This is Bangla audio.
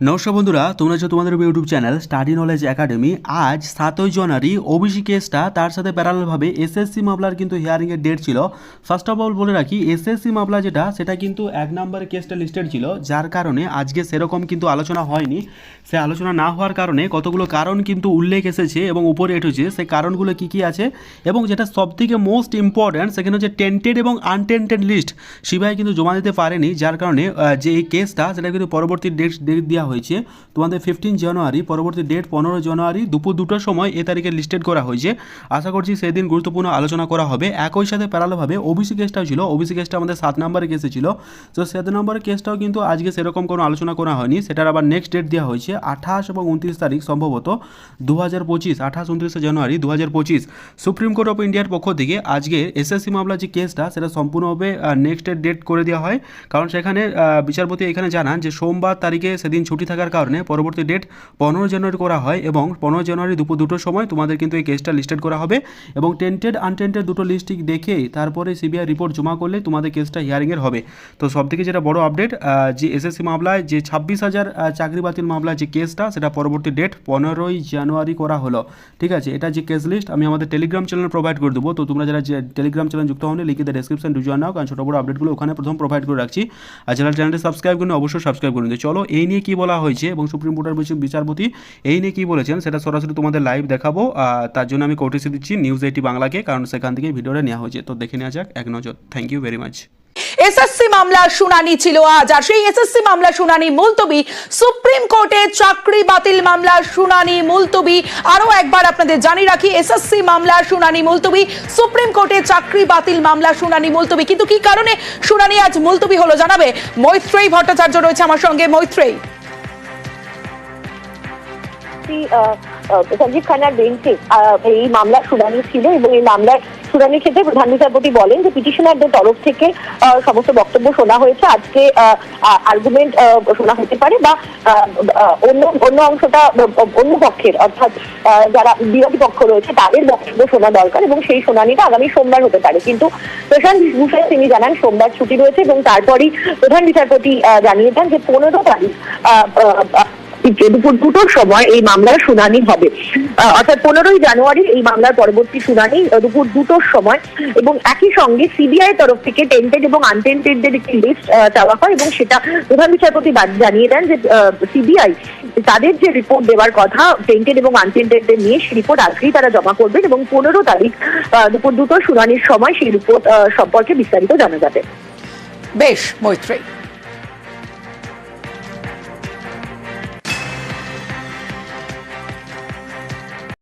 নমস্কার বন্ধুরা, তোমরা যে তোমাদের YouTube channel study knowledge academy আজ সাতই জানুয়ারি ওবিসি কেসটা তার সাথে প্যারালভাবে এসএসসি মামলার কিন্তু হিয়ারিংয়ের ডেট ছিল। ফার্স্ট অফ অল বলে রাখি এসএসসি মামলা যেটা, সেটা কিন্তু এক নম্বর কেসটা লিস্টেড ছিল, যার কারণে আজকে সেরকম কিন্তু আলোচনা হয়নি। সে আলোচনা না হওয়ার কারণে কতগুলো কারণ কিন্তু উল্লেখ এসেছে এবং উপরে এঠেছে সে কারণগুলো কী কী আছে এবং যেটা সবথেকে মোস্ট ইম্পর্ট্যান্ট সেখানে হচ্ছে টেন্টেড এবং আনটেন্টেড লিস্ট সিবিআই কিন্তু জমা দিতে পারেনি, যার কারণে যে এই কেসটা সেটা কিন্তু পরবর্তী ডেট ডেট দেওয়া হয়েছে। তোমাদের ফিফটিন জানুয়ারি, পরবর্তী ডেট পনেরো জানুয়ারি, দুপুর দুটোর সময় এ তারিখে লিস্টেড করা হয়েছে। আশা করছি সেদিন গুরুত্বপূর্ণ আলোচনা করা হবে। একই সাথে প্যারালোভাবে ওবিসি কেসটাও ছিল। ওবিসি কেসটা আমাদের সাত নম্বরের কেসে ছিল। তো সাত নম্বরের কেসটাও কিন্তু আজকে সেরকম কোনো আলোচনা করা হয়নি। সেটার আবার নেক্সট ডেট দেওয়া হয়েছে। আঠাশ এবং উনত্রিশ তারিখ সম্ভবত দু হাজার পঁচিশ, আঠাশ, উনত্রিশে জানুয়ারি দু হাজার পঁচিশ। সুপ্রিম কোর্ট অফ ইন্ডিয়ার পক্ষ থেকে আজকে এসএসসি মামলা যে কেসটা সেটা সম্পূর্ণভাবে নেক্সট ডেট করে দেওয়া হয়। কারণ সেখানে বিচারপতি এখানে জানান যে সোমবার তারিখে সেদিন থাকার কারণে পরবর্তী ডেট পনেরো জানুয়ারি করা হয় এবং পনেরো জানুয়ারি দুপুর দুটোর সময় তোমাদের কিন্তু এই কেসটা লিস্টেড করা হবে এবং টেন্টেড আনটেন্টেড দুটো লিস্টিক দেখেই তারপরে সিবিআই রিপোর্ট জমা করলে তোমাদের কেসটা হিয়ারিংয়ের হবে। তো সবথেকে যেটা বড় আপডেট যে এসএসসি মামলায় যে ছাব্বিশ হাজার চাকরি বাতিল মামলায় যে কেসটা সেটা পরবর্তী ডেট পনেরোই জানুয়ারি করা হলো। ঠিক আছে? এটা যে কেস লিস্ট আমি আমাদের টেলিগ্রাম চ্যানেল প্রোভাইড করে দেবো। তো তোমরা যারা টেলিগ্রাম চ্যানেল যুক্ত হলে লিখে ডেসক্রিপশন ডু জয়েন নাও, কারণ ছোটো বড় আপডেটগুলো ওখানে প্রথম প্রোভাইড করে রাখছি। আর যারা চ্যানেলটি সাবস্ক্রাইব করেন, অবশ্যই সাবস্ক্রাইব করুন চলো, এই নিয়ে কি বলা হয়েছে এবং সুপ্রিম কোর্টের বিচারপতি এই নিয়ে কি বলেছেন সেটা সরাসরি তোমাদের লাইভ দেখাবো। তার জন্য আমি কোর্টিসি দিচ্ছি নিউজ এইটি বাংলাকে, কারণ সেখান থেকে ভিডিওটা নেওয়া হয়েছে। তো দেখে নেওয়া যাক, এক নজর। Thank you very much SSC মামলার শুনানি ছিল আজ, আর সেই এসএসসি মামলার শুনানি মুলতবি, সুপ্রিম কোর্টে চাকরি বাতিল মামলার শুনানি মুলতবি। আরও একবার আপনাদের জানিয়ে রাখি, এসএসসি মামলার শুনানি মুলতবি, সুপ্রিম কোর্টে চাকরি বাতিল মামলার শুনানি মুলতবি। কিন্তু কি কারণে শুনানি আজ মুলতবি হলো জানাবে? মৈত্রেয়ী ভট্টাচার্য রয়েছে আমার সঙ্গে। মৈত্রেয়ী। আহ, সঞ্জীব খান্নার বেঞ্চে এই মামলার শুনানি ছিল এবং এই মামলার শুনানির ক্ষেত্রে প্রধান বিচারপতি বলেন যে পিটিশনারদের তরফ থেকে সমস্ত বক্তব্য শোনা হয়েছে। আজকে আর্গুমেন্ট শোনা হতে পারে বা অন্য অন্য অংশটা অন্য পক্ষের অর্থাৎ যারা বিরোধী পক্ষ রয়েছে তাদের বক্তব্য শোনা দরকার এবং সেই শুনানিটা আগামী সোমবার হতে পারে। কিন্তু প্রশান্ত ভূষণ তিনি জানান সোমবার ছুটি রয়েছে এবং তারপরই প্রধান বিচারপতি জানিয়ে দেন যে পনেরো তারিখ আহ, দুপুর দুটোর সময় এই মামলার শুনানি হবে। অর্থাৎ পনেরোই জানুয়ারি এই মামলার পরবর্তী শুনানি দুপুর দুটোর সময় এবং একই সঙ্গে সিবিআই তরফ থেকে টেন্টেড এবং আনটেন্টেডদের একটি লিস্ট চাওয়া হয় এবং সেটা প্রধান বিচারপতি জানিয়ে দেন যে সিবিআই তাদের যে রিপোর্ট দেওয়ার কথা টেন্টেড এবং আনটেন্টেডদের নিয়ে সেই রিপোর্ট আজকেই তারা জমা করবেন এবং পনেরো তারিখ দুপুর দুটোর শুনানির সময় সেই রিপোর্ট সম্পর্কে বিস্তারিত জানা যাবে। বেশ মৈত্রেয়ী